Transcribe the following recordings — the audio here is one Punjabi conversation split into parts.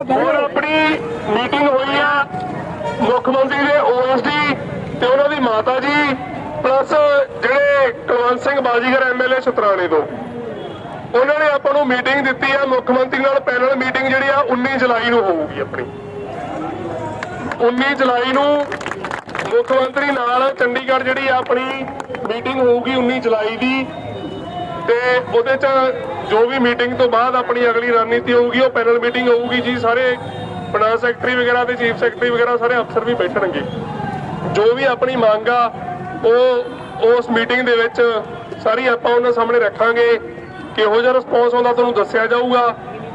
ਹੋਰ ਆਪਣੀ ਮੀਟਿੰਗ ਹੋਈ ਆ ਮੁੱਖ ਮੰਤਰੀ ਦੇ ਓਐਸਡੀ ਤੇ ਉਹਨਾਂ ਦੀ ਮਾਤਾ ਜੀ ਪਲੱਸ ਜਿਹੜੇ ਕੁਲਵੰਤ ਸਿੰਘ ਬਾਜੀਗਰ ਐਮਐਲਏ ਸੁਤਰਾਣੇ ਤੋਂ, ਉਹਨਾਂ ਨੇ ਆਪਾਂ ਨੂੰ ਮੀਟਿੰਗ ਦਿੱਤੀ ਆ, ਮੁੱਖ ਮੰਤਰੀ ਨਾਲ ਪੈਨਲ ਮੀਟਿੰਗ ਜਿਹੜੀ ਆ 19 ਜੁਲਾਈ ਨੂੰ ਹੋਊਗੀ ਆਪਣੀ। 19 ਜੁਲਾਈ ਨੂੰ ਮੁੱਖ ਮੰਤਰੀ ਨਾਲ ਚੰਡੀਗੜ੍ਹ ਜਿਹੜੀ ਆਪਣੀ ਮੀਟਿੰਗ ਹੋਊਗੀ 19 ਜੁਲਾਈ ਦੀ, ਤੇ ਉਹਦੇ ਚ ਜੋ ਵੀ ਮੀਟਿੰਗ ਤੋਂ ਬਾਅਦ ਆਪਣੀ ਅਗਲੀ ਰਣਨੀਤੀ ਹੋਊਗੀ, ਉਹ ਪੈਨਲ ਮੀਟਿੰਗ ਹੋਊਗੀ ਜੀ। ਸਾਰੇ ਫਾਈਨਾਂਸ ਸੈਕਟਰੀ ਵਗੈਰਾ ਤੇ ਚੀਫ ਸੈਕਟਰੀ ਵਗੈਰਾ ਸਾਰੇ ਅਫਸਰ ਵੀ ਬੈਠਣਗੇ। ਜੋ ਵੀ ਆਪਣੀ ਮੰਗ ਆ, ਉਹ ਉਸ ਮੀਟਿੰਗ ਦੇ ਵਿੱਚ ਸਾਰੀ ਆਪਾਂ ਉਹਨਾਂ ਸਾਹਮਣੇ ਰੱਖਾਂਗੇ। ਕਿਹੋ ਜਿਹਾ ਰਿਸਪੌਂਸ ਆਉਂਦਾ ਤੁਹਾਨੂੰ ਦੱਸਿਆ ਜਾਊਗਾ।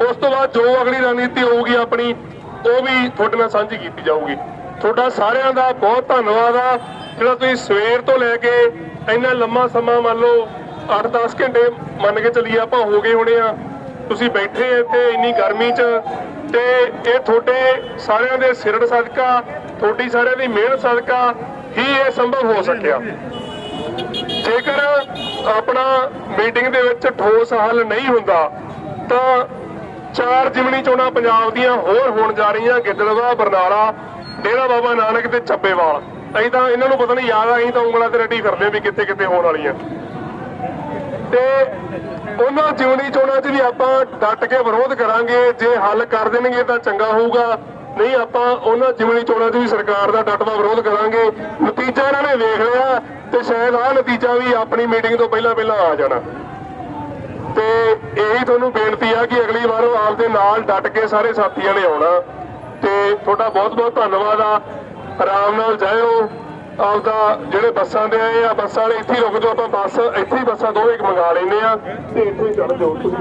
ਉਸ ਤੋਂ ਬਾਅਦ ਜੋ ਅਗਲੀ ਰਣਨੀਤੀ ਹੋਊਗੀ ਆਪਣੀ, ਉਹ ਵੀ ਤੁਹਾਡੇ ਨਾਲ ਸਾਂਝੀ ਕੀਤੀ ਜਾਊਗੀ। ਤੁਹਾਡਾ ਸਾਰਿਆਂ ਦਾ ਬਹੁਤ ਧੰਨਵਾਦ ਆ। ਜਿਹੜਾ ਤੁਸੀਂ ਸਵੇਰ ਤੋਂ ਲੈ ਕੇ ਇੰਨਾ ਲੰਮਾ ਸਮਾਂ ਮੰਨ ਲਓ 8-10 ਘੰਟੇ ਮੰਨ ਕੇ ਚੱਲੀਏ ਆਪਾਂ ਹੋ ਗਏ ਹੋਣੇ ਆ। ਤੁਸੀਂ ਬੈਠੇ ਇੱਥੇ ਇੰਨੀ ਗਰਮੀ 'ਚ ਤੇ ਇਹ ਤੁਹਾਡੇ ਸਾਰਿਆਂ ਦੇ ਸਿਰੜ ਸਦਕਾ, ਤੁਹਾਡੀ ਸਾਰਿਆਂ ਦੀ ਮਿਹਨਤ ਸਦਕਾ ਹੀ ਇਹ ਸੰਭਵ ਹੋ ਸਕਿਆ। ਜੇਕਰ ਆਪਣਾ ਮੀਟਿੰਗ ਦੇ ਵਿੱਚ ਠੋਸ ਹੱਲ ਨਹੀਂ ਹੁੰਦਾ, ਤਾਂ ਚਾਰ ਜਿਮਣੀ ਚੋਣਾਂ ਪੰਜਾਬ ਦੀਆਂ ਹੋਰ ਹੋਣ ਜਾ ਰਹੀਆਂ, ਗਿੱਦੜਵਾ, ਬਰਨਾਲਾ, ਡੇਰਾ ਬਾਬਾ ਨਾਨਕ ਤੇ ਚੱਬੇਵਾਲ। ਅਸੀਂ ਤਾਂ ਇਹਨਾਂ ਨੂੰ ਪਤਾ ਨਹੀਂ, ਯਾਦ ਆ ਤਾਂ ਉਂਗਲਾਂ ਤੇ ਰੱਟੀ ਫਿਰਦੇ ਵੀ ਕਿੱਥੇ ਕਿੱਥੇ ਹੋਣ ਵਾਲੀਆਂ। ਤੇ ਉਹਨਾਂ ਜਿਮਣੀ ਚੋਣਾਂ 'ਚ ਵੀ ਆਪਾਂ ਡਟ ਕੇ ਵਿਰੋਧ ਕਰਾਂਗੇ। ਜੇ ਹੱਲ ਕਰ ਦੇਣਗੇ ਤਾਂ ਚੰਗਾ ਹੋਊਗਾ। ਨਹੀਂ, ਆਪਾਂ ਉਹਨਾਂ ਜਿਮਣੀ ਚੋਣਾਂ 'ਚ ਵੀ ਸਰਕਾਰ ਦਾ ਡਟਵਾ ਵਿਰੋਧ ਕਰਾਂਗੇ। ਨਤੀਜਾ ਇਹਨਾਂ ਨੇ ਵੇਖ ਲਿਆ ਤੇ ਸ਼ਾਇਦ ਆਹ ਨਤੀਜਾ ਵੀ ਆਪਣੀ ਮੀਟਿੰਗ ਤੋਂ ਪਹਿਲਾਂ ਪਹਿਲਾਂ ਆ ਜਾਣਾ। ਤੇ ਇਹੀ ਤੁਹਾਨੂੰ ਬੇਨਤੀ ਆ ਕਿ ਅਗਲੀ ਵਾਰ ਆਪਦੇ ਨਾਲ ਡਟ ਕੇ ਸਾਰੇ ਸਾਥੀਆਂ ਨੇ ਆਉਣਾ। ਤੇ ਤੁਹਾਡਾ ਬਹੁਤ ਬਹੁਤ ਧੰਨਵਾਦ ਆ। ਆਰਾਮ ਨਾਲ ਜਾਇਓ। ਆਪਦਾ ਜਿਹੜੇ ਬੱਸਾਂ ਦੇ ਆਏ ਆ, ਬੱਸਾਂ ਵਾਲੇ ਇੱਥੇ ਹੀ ਰੁਕ ਜਾਓ, ਆਪਾਂ ਬੱਸ, ਇੱਥੇ ਹੀ ਬੱਸਾਂ ਦੋ ਇੱਕ ਮੰਗਾ ਲੈਂਦੇ ਆ। ਤੇ ਇੱਥੇ ਹੀ ਚੜ੍ਹ ਜਾਓ